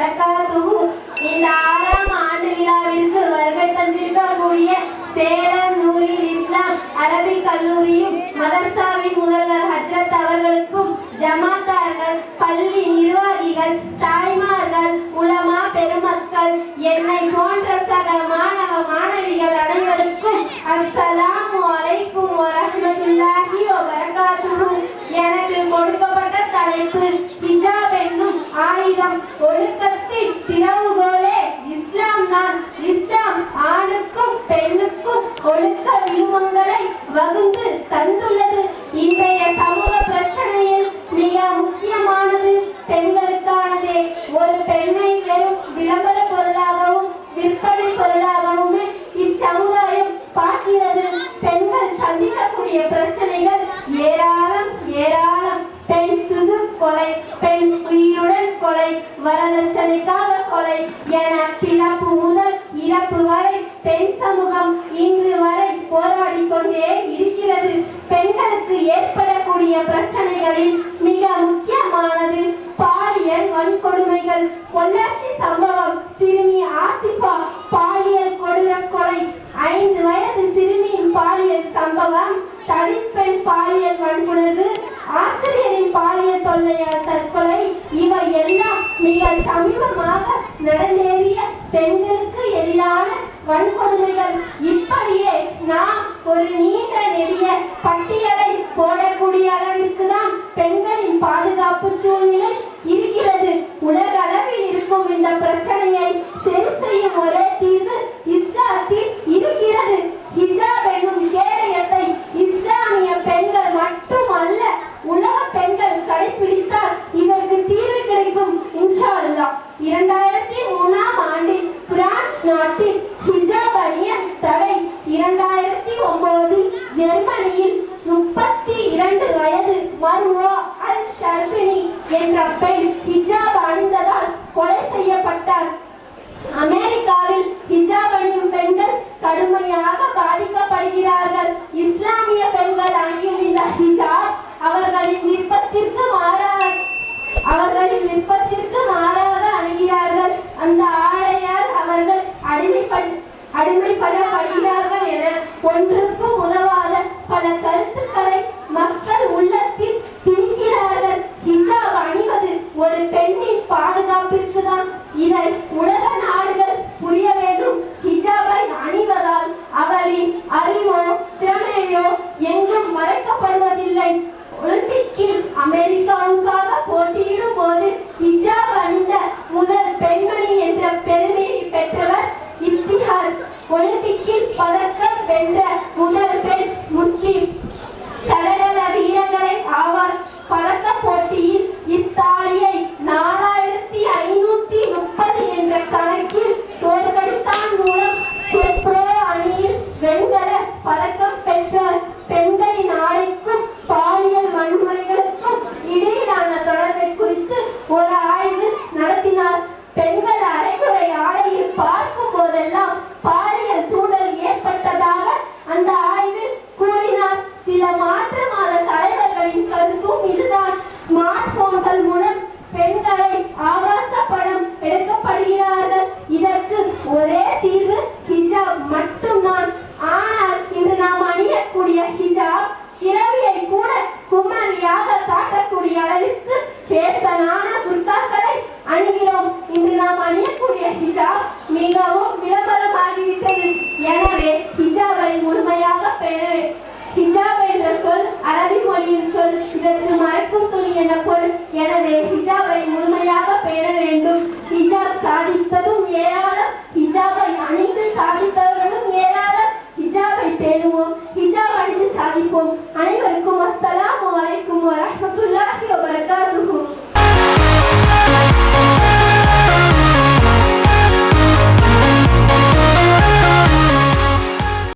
வரக்காத்துகு இந்த ஆறாம் ஆண்டு விழாவிற்கு வருகை தந்திருக்கக்கூடிய சேலம் நூரில் இஸ்லாம் அரபிக் கல்லூரியும் மதர்சாவின் முதல்வர் ஹஜ்ரத் அவர்களுக்கும் ஜமாத்தார்கள் பள்ளி நிர்வாகிகள் தாய்மார்கள் உலமா பெருமக்கள் என்னை போன்ற சக மாணவ மாணவிகள் அனைவருக்கும் அஸ்ஸலாம் வலைக்கும் வரமத்துல்லாஹி வரகாத்து எனக்கு கொடுக்கப்பட்ட தலைப்பு ஆயுதம் ஒழுக்கத்தின் திறவுகோலே இஸ்லாம் தான். இஸ்லாம் ஆணுக்கும் பெண்ணுக்கும் ஒழுக்க விழுமங்களை வகுந்து தந்துள்ளது. இன்றைய சமூக பிரச்சனையில் மிக முக்கியமானது பெண்களுக்கானதே. ஒரு பெண்ணை வெறும் விளம்பர பொருளாகவும் விற்பனை பொருளாகவுமே இச்சமுதாயம் பார்க்கிறது. பெண்கள் சந்திக்கக்கூடிய பிரச்சனைகள் ஏராளம். கொலை பெண் உயிருடன் கொலை வரதட்சணைக்காக கொலை என பிறப்பு முதல் இறப்பு வரை பெண் சமூகம் இன்று வரை போராடி கொண்டே இருக்கிறது. பெண்களுக்கு ஏற்படக்கூடிய பிரச்சனைகளில் மிக முக்கியமானது பாலியல் வன்கொடுமைகள். பொள்ளாச்சி சம்பவம் சிறுமி ஆசிபா பாலியல் கொடூர கொலை ஐந்து வயது சிறுமியின் பாலியல் சம்பவம் தலித் பெண் பாலியல் வன்கொடுமை மிக சமீபமாக நடந்தேறிய பெண்களுக்கு எதிரான வன்கொடுமைகள். இப்படியே நாம் ஒரு நீண்ட நெடிய আমাদের மிகவும் விளம்பரமாகிவிட்டது. எனவே ஹிஜாபை முழுமையாக பெறவே ஹிஜாப் என்ற சொல் அரபி மொழியின் சொல். இதற்கு மறைக்கும் துணி என பொருள். எனவே ஹிஜாபை முழுமையாக பேண வேண்டும். ஹிஜாப் சாதித்ததும் ஏராளம். ஹிஜாபை அணிந்து சாதித்தவர்களும் ஏராளம். ஹிஜாபை பேணுவோம். ஹிஜாப் அணிந்து சாதிப்போம். அனைத்து